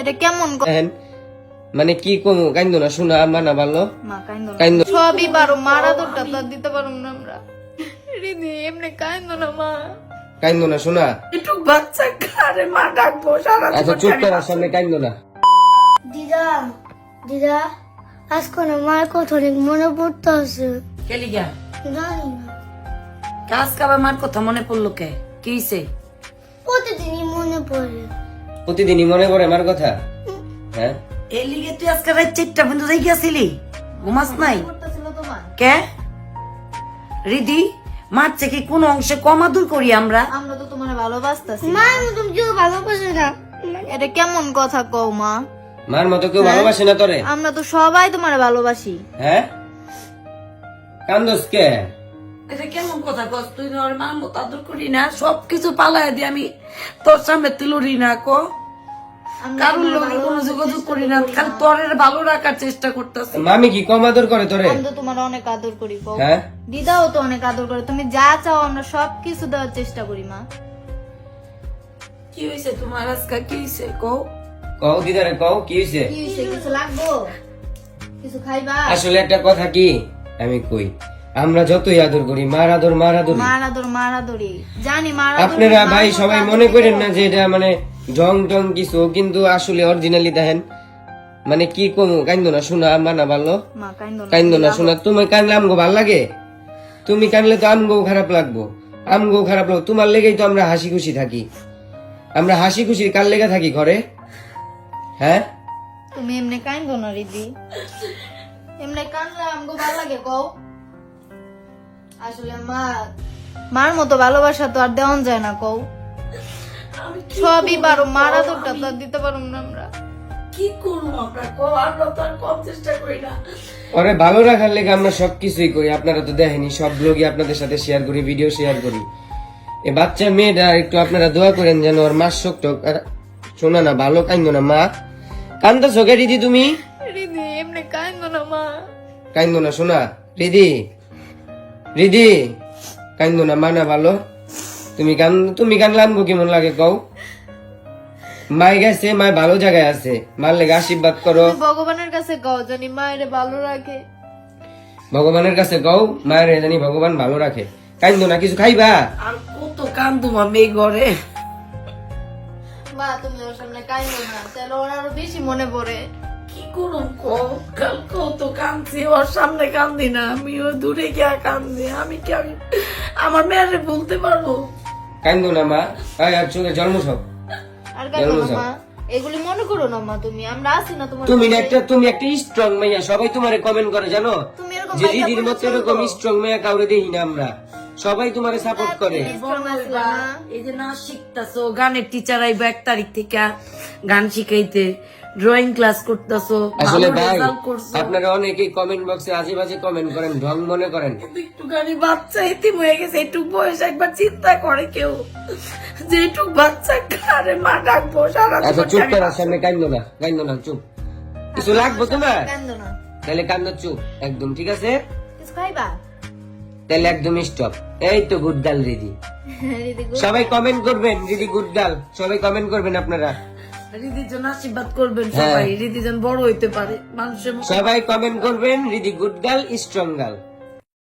এটা কেমন মানে কি কমু কাইন্দ না শোনা মানা ভালো? কাইন্দ সবই পারো মারা তো দিতে পারো না আমরা। রিদি এমনি কাইন্দ না মা। কাইন্দ না শোনা। একটু বাচ্চা কারে মা ডাকবো সারা আচ্ছা চুপ সামনে কাইন্দ না। দিদা দিদা আজকে না মার কথা অনেক মনে পড়তে আছে কেলি গা জানি না। কাজ কাবার মার কথা মনে পড়ল কে? কি হইছে? প্রতিদিনই মনে পড়ে। প্রতিদিনই মনে পড়ে আমার কথা? হ্যাঁ? এই লিগে তুই আজকে রাত চারটা পর্যন্ত যাই গেছিলি ঘুমাস নাই? কে? রিদি মার থেকে কোন অংশে কমা দূর করি আমরা। আমরা তো তোমার ভালোবাসতাছি। মা তুমি কেউ ভালোবাসে না। এটা কেমন কথা কও মা? মার মতো কেউ ভালোবাসে না তোরে? আমরা তো সবাই তোমার ভালোবাসি। হ্যাঁ? কান্দস কে? এটা কেমন কথা কস? তুই ওর মার মতো আদর করি না। সবকিছু পালায় দি আমি তোর সামনে তুলুরি না কো। কারোর লগে কোনো যোগাযোগ করি না খালি তোরের ভালো রাখার চেষ্টা করতেছি। মামি কি কম আদর করে তোরে? আমি তো তোমার অনেক আদর করি কও হ্যাঁ? দিদাও তো অনেক আদর করে। তুমি যা চাও আমরা সবকিছু দেওয়ার চেষ্টা করি মা। কি হয়েছে তোমার আজকে? কি হয়েছে কও। কও দিদারে কও কি হয়েছে কি হইছে? কিছু লাগবো? কিছু খাইবা? আসলে একটা কথা কি? আমি কই? আমরা যতই আদর করি মার আদর মার আদর। মার আদর মার আদরি জানি মার আদর আপনারা ভাই সবাই মনে করেন না যে এটা মানে জং টং কিছু কিন্তু আসলে অরিজিনালি দেখেন মানে কি কমু কাইন্দ না শোনা মানা ভালো? কাইন্দ না। কাইন্দ না শোনা তুমি কানলে আমগো ভালো লাগে? তুমি কানলে তো আমগো খারাপ লাগবো। আমগো খারাপ লাগবো। তোমার লেগেই তো আমরা হাসি খুশি থাকি। আমরা হাসি খুশি কার লেগে থাকি ঘরে? হ্যাঁ? তুমি এমনি কাইন্দ না রিদি। এমনি কানলে আমগো ভালো লাগে কও। আসলে মা মার মতো ভালোবাসা তো আর দেওয়ান যায় না কও। সবই পারো মার তো আর দিতে পারো না আমরা। কি করব আমরা কো আমরা তো আর কম চেষ্টা করি না। ওরে ভালো রাখার লেগে আমরা সবকিছুই করি আপনারা তো দেখেনি সব ব্লগই আপনাদের সাথে শেয়ার করি ভিডিও শেয়ার করি। এ বাচ্চা মেয়েটা একটু আপনারা দোয়া করেন যেন ওর মাস শক্ত আর শোনা না ভালো কাইন্দ না মা। কান্দা চোখে দিদি তুমি? রিদি এমনি কাইন্দ না মা। কাইন্দ না শোনা। রিদি রিদি কাইন্দ না মা না ভালো। তুমি কান তুমি কানলাম গো কেমন লাগে কও? মাই গেছে মাই ভালো জায়গায় আছে। মার লেগে আশীর্বাদ করো। ভগবানের কাছে কও জানি মায়ের ভালো রাখে। ভগবানের কাছে কও মায়ের জানি ভগবান ভালো রাখে। কাইন্দ না কিছু খাইবা? আর কত কান্দুম আমি এই ঘরে। মা তুমি ওর সামনে কাইন্দ না তাহলে ওর আরও বেশি মনে পড়ে। কত ওর সামনে কান্দি না আমি ও দূরে গিয়া কান্দি আমি কি আমি আমার মেয়েরে বলতে পারব? কাইন্দ না মা। আয় আর চোখে জন্ম সব আর না মা। এগুলি মনে করো না মা তুমি। আমরা আছি না তোমার তুমি একটা তুমি একটা স্ট্রং মেয়া সবাই তোমারে কমেন্ট করে জানো? যে দিদির মতো এরকম স্ট্রং মেয়া কাউরে দেখি না আমরা। সবাই তোমারে সাপোর্ট করে। না এই যে নাচ শিখতাছো গানের টিচার আইবা এক তারিখ থেকে গান শিখাইতে ড্রয়িং ক্লাস করতেছো আসলে ভাই আপনারা অনেকেই কমেন্ট বক্সে আজে কমেন্ট করেন ঢং মনে করেন। একটুখানি বাচ্চা এতিম হয়ে গেছে একটু বয়স একবার চিন্তা করে কেউ। যে একটু বাচ্চা কারে মা ডাকবো সারা আচ্ছা চুপ সামনে কাইন্দ না কাইন্দ না চুপ। কিছু লাগবে তোমার? কাইন্দ না। তাহলে কান্দ চুপ। একদম ঠিক আছে? খাইবা তাহলে একদম স্টপ এই তো গুড গার্ল দিদি রিদি সবাই কমেন্ট করবেন দিদি গুড গার্ল সবাই কমেন্ট করবেন আপনারা। রিদির জন্য আশীর্বাদ করবেন হ্যাঁ। সবাই রিদি যেন বড় হইতে পারে মানুষের সবাই কমেন্ট করবেন Ridi good girl strong girl